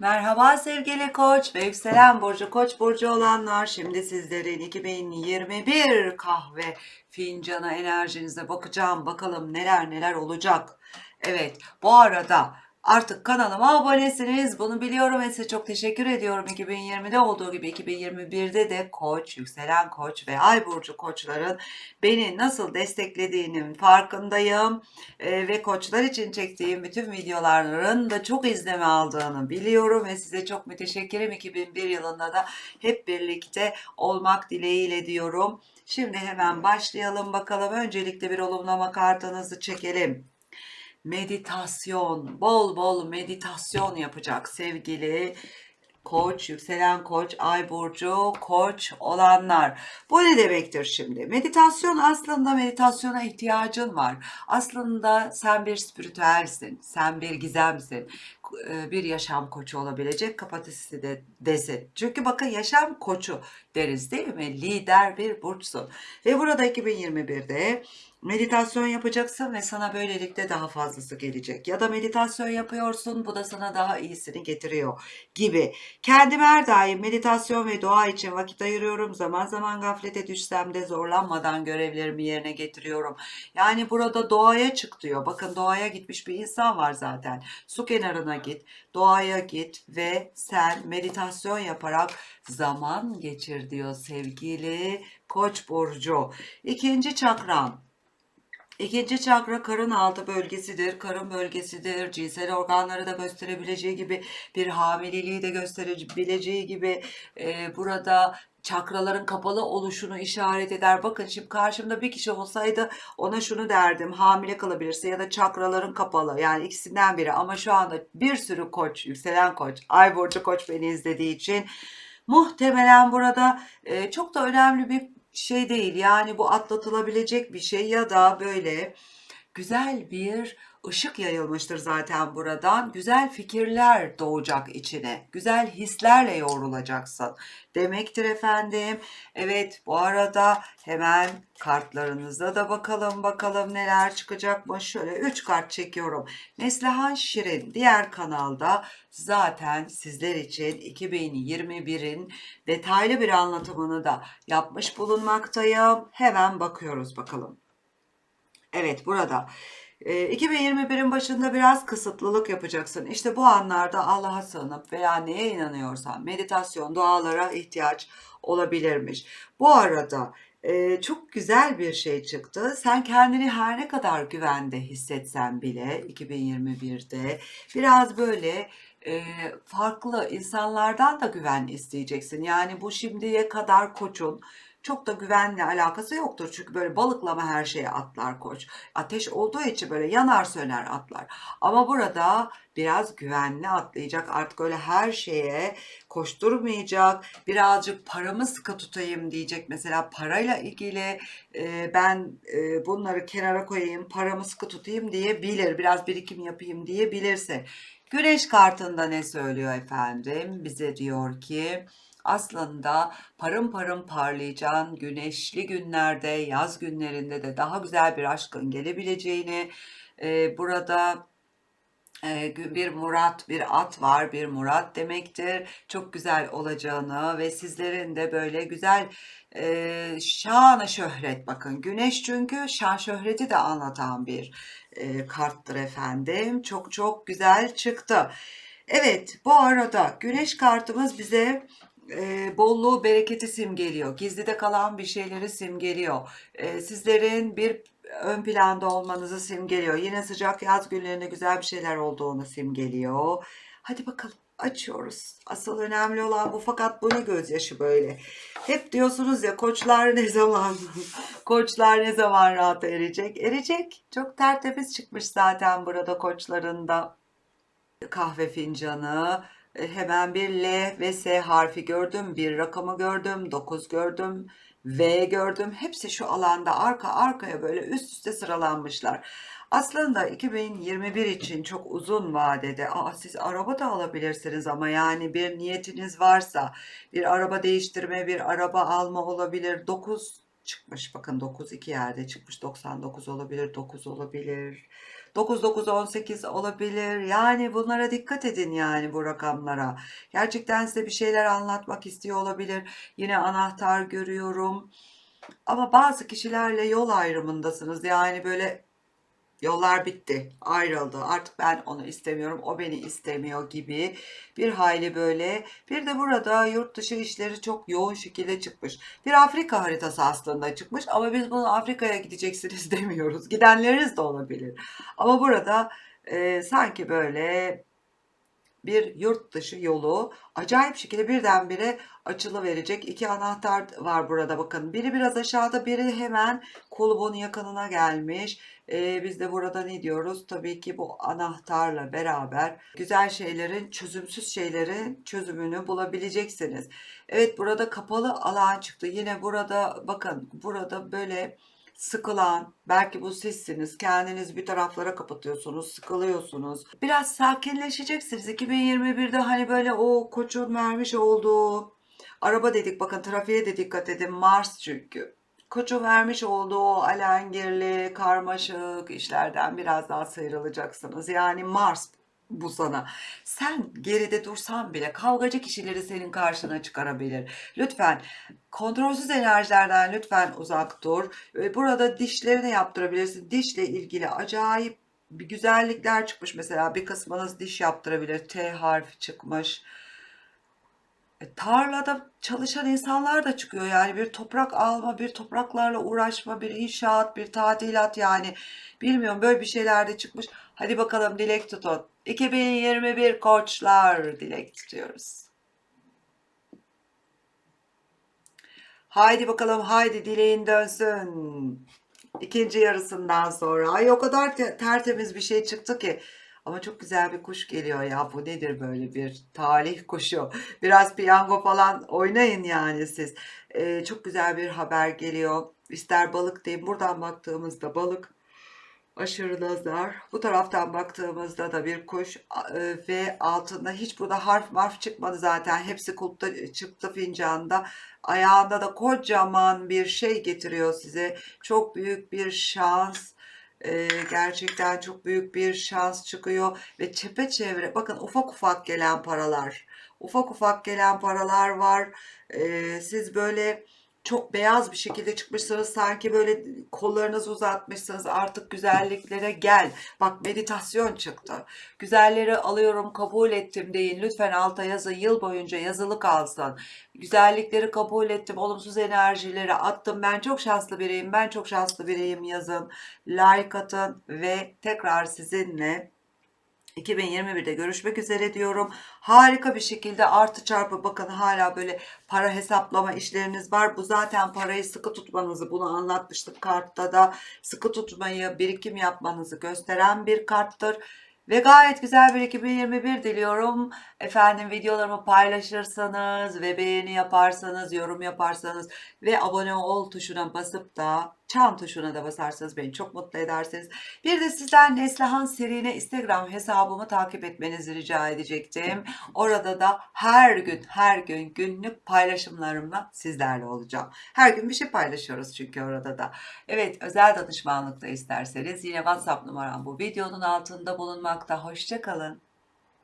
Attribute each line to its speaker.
Speaker 1: Merhaba sevgili koç ve yükselen burcu koç burcu olanlar. Şimdi sizlerin 2021 kahve fincanı enerjinize bakacağım. Bakalım neler neler olacak. Evet bu arada artık kanalıma abonesiniz. Bunu biliyorum ve size çok teşekkür ediyorum. 2020'de olduğu gibi 2021'de de koç, yükselen koç ve ay burcu koçların beni nasıl desteklediğinin farkındayım. Ee, ve koçlar için çektiğim bütün videoların da çok izleme aldığını biliyorum ve size çok müteşekkirim 2001 yılında da hep birlikte olmak dileğiyle diyorum. Şimdi hemen başlayalım bakalım. Öncelikle bir olumlama kartınızı çekelim. Meditasyon, bol bol meditasyon yapacak sevgili Koç, yükselen koç, ay burcu, koç olanlar. Bu ne demektir şimdi? Meditasyon aslında meditasyona ihtiyacın var. Aslında sen bir spiritüelsin, sen bir gizemsin. e, Bir yaşam koçu olabilecek kapasitesi de desin. Çünkü bakın yaşam koçu deriz değil mi? Lider bir burçsun. Ve burada 2021'de meditasyon yapacaksın ve sana böylelikle daha fazlası gelecek. Ya da meditasyon yapıyorsun bu da sana daha iyisini getiriyor gibi. Kendime her daim meditasyon ve dua için vakit ayırıyorum. Zaman zaman gaflete düşsem de zorlanmadan görevlerimi yerine getiriyorum. Yani burada doğaya çık diyor. Bakın doğaya gitmiş bir insan var zaten. Su kenarına git, doğaya git ve sen meditasyon yaparak zaman geçir diyor sevgili Koç burcu. İkinci çakram İkinci çakra karın altı bölgesidir, karın bölgesidir. Cinsel organları da gösterebileceği gibi bir hamileliği de gösterebileceği gibi e, burada çakraların kapalı oluşunu işaret eder. Bakın şimdi karşımda bir kişi olsaydı ona şunu derdim. Hamile kalabilirse ya da çakraların kapalı. Yani ikisinden biri. Ama şu anda bir sürü koç, yükselen koç, ay burcu koç beni izlediği için muhtemelen burada e, çok da önemli bir şey değil. Yani bu atlatılabilecek bir şey ya da böyle güzel bir ışık yayılmıştır zaten buradan. Güzel fikirler doğacak içine. Güzel hislerle yoğrulacaksın. Demektir efendim. Evet bu arada hemen kartlarınıza da bakalım bakalım neler çıkacakmış. Şöyle 3 kart çekiyorum. Neslihan Şirin diğer kanalda zaten sizler için 2021'in detaylı bir anlatımını da yapmış bulunmaktayım. Hemen bakıyoruz bakalım. Evet burada e, 2021'in başında biraz kısıtlılık yapacaksın. İşte bu anlarda Allah'a sığınıp veya neye inanıyorsan meditasyon, dualara ihtiyaç olabilirmiş. Bu arada e, çok güzel bir şey çıktı. Sen kendini her ne kadar güvende hissetsen bile 2021'de biraz böyle e, farklı insanlardan da güven isteyeceksin. Yani bu şimdiye kadar koçun çok da güvenle alakası yoktur. Çünkü böyle balıklama her şeye atlar koç. Ateş olduğu için böyle yanar söner atlar. Ama burada biraz güvenli atlayacak. Artık öyle her şeye koşturmayacak. Birazcık paramı sıkı tutayım diyecek. Mesela parayla ilgili e, ben e, bunları kenara koyayım, paramı sıkı tutayım diyebilir. Biraz birikim yapayım diyebilirse. Güneş kartında ne söylüyor efendim? Bize diyor ki aslında parım parım parlayacağın güneşli günlerde, yaz günlerinde de daha güzel bir aşkın gelebileceğini, e, burada e, bir murat, bir at var, bir murat demektir. Çok güzel olacağını ve sizlerin de böyle güzel e, şanı şöhret bakın. Güneş çünkü şan şöhreti de anlatan bir e, karttır efendim. Çok çok güzel çıktı. Evet, bu arada güneş kartımız bize e, bolluğu, bereketi simgeliyor. Gizlide kalan bir şeyleri simgeliyor. E, sizlerin bir ön planda olmanızı simgeliyor. Yine sıcak yaz günlerinde güzel bir şeyler olduğunu simgeliyor. Hadi bakalım açıyoruz. Asıl önemli olan bu fakat bu ne gözyaşı böyle. Hep diyorsunuz ya koçlar ne zaman koçlar ne zaman rahat erecek? Erecek. Çok tertemiz çıkmış zaten burada koçların da kahve fincanı. E, Hemen bir L ve S harfi gördüm. Bir rakamı gördüm. 9 gördüm. V gördüm. Hepsi şu alanda arka arkaya böyle üst üste sıralanmışlar. Aslında 2021 için çok uzun vadede aa, siz araba da alabilirsiniz ama yani bir niyetiniz varsa bir araba değiştirme, bir araba alma olabilir. 9 çıkmış bakın 9 iki yerde çıkmış 99 olabilir 9 olabilir 9918 olabilir. Yani bunlara dikkat edin yani bu rakamlara. Gerçekten size bir şeyler anlatmak istiyor olabilir. Yine anahtar görüyorum. Ama bazı kişilerle yol ayrımındasınız. Yani böyle Yollar bitti, ayrıldı. Artık ben onu istemiyorum, o beni istemiyor gibi bir hayli böyle. Bir de burada yurt dışı işleri çok yoğun şekilde çıkmış. Bir Afrika haritası aslında çıkmış ama biz bunu Afrika'ya gideceksiniz demiyoruz. Gidenleriniz de olabilir. Ama burada e, sanki böyle bir yurt dışı yolu acayip şekilde birdenbire açılıverecek. İki anahtar var burada bakın. Biri biraz aşağıda, biri hemen kulübün yakınına gelmiş. Ee, biz de burada ne diyoruz? Tabii ki bu anahtarla beraber güzel şeylerin, çözümsüz şeylerin çözümünü bulabileceksiniz. Evet burada kapalı alan çıktı. Yine burada bakın burada böyle sıkılan, belki bu sizsiniz, kendiniz bir taraflara kapatıyorsunuz, sıkılıyorsunuz. Biraz sakinleşeceksiniz. 2021'de hani böyle o koçun vermiş olduğu araba dedik bakın trafiğe de dikkat edin Mars çünkü. Koçun vermiş olduğu o alengirli, karmaşık işlerden biraz daha sıyrılacaksınız. Yani Mars bu sana. Sen geride dursan bile kavgacı kişileri senin karşına çıkarabilir. Lütfen kontrolsüz enerjilerden lütfen uzak dur. Ve Burada dişlerini yaptırabilirsin. Dişle ilgili acayip bir güzellikler çıkmış. Mesela bir kısmınız diş yaptırabilir. T harfi çıkmış. E, tarlada çalışan insanlar da çıkıyor yani bir toprak alma, bir topraklarla uğraşma, bir inşaat, bir tadilat yani bilmiyorum böyle bir şeyler de çıkmış. Hadi bakalım dilek tutun. 2021 koçlar dilek tutuyoruz. Haydi bakalım haydi dileğin dönsün. İkinci yarısından sonra. Ay o kadar te- tertemiz bir şey çıktı ki. Ama çok güzel bir kuş geliyor ya. Bu nedir böyle bir talih kuşu? Biraz piyango falan oynayın yani siz. Ee, çok güzel bir haber geliyor. İster balık deyin. Buradan baktığımızda balık aşırı nazar. Bu taraftan baktığımızda da bir kuş e, ve altında hiç burada harf marf çıkmadı zaten. Hepsi kulpta çıktı fincanda. Ayağında da kocaman bir şey getiriyor size. Çok büyük bir şans. Gerçekten çok büyük bir şans çıkıyor ve çepeçevre bakın ufak ufak gelen paralar ufak ufak gelen paralar var. Siz böyle çok beyaz bir şekilde çıkmışsınız. Sanki böyle kollarınızı uzatmışsınız. Artık güzelliklere gel. Bak meditasyon çıktı. Güzelleri alıyorum kabul ettim deyin. Lütfen alta yazın yıl boyunca yazılı kalsın güzellikleri kabul ettim olumsuz enerjileri attım. Ben çok şanslı biriyim ben çok şanslı biriyim yazın. Like atın ve tekrar sizinle 2021'de görüşmek üzere diyorum. Harika bir şekilde artı çarpı bakın hala böyle para hesaplama işleriniz var. Bu zaten parayı sıkı tutmanızı bunu anlatmıştık kartta da sıkı tutmayı birikim yapmanızı gösteren bir karttır. Ve gayet güzel bir 2021 diliyorum. Efendim videolarımı paylaşırsanız ve beğeni yaparsanız, yorum yaparsanız ve abone ol tuşuna basıp da çan tuşuna da basarsanız beni çok mutlu edersiniz. Bir de sizden Neslihan Serine Instagram hesabımı takip etmenizi rica edecektim. Orada da her gün her gün günlük paylaşımlarımla sizlerle olacağım. Her gün bir şey paylaşıyoruz çünkü orada da. Evet özel danışmanlık da isterseniz yine WhatsApp numaram bu videonun altında bulunmakta. Hoşçakalın.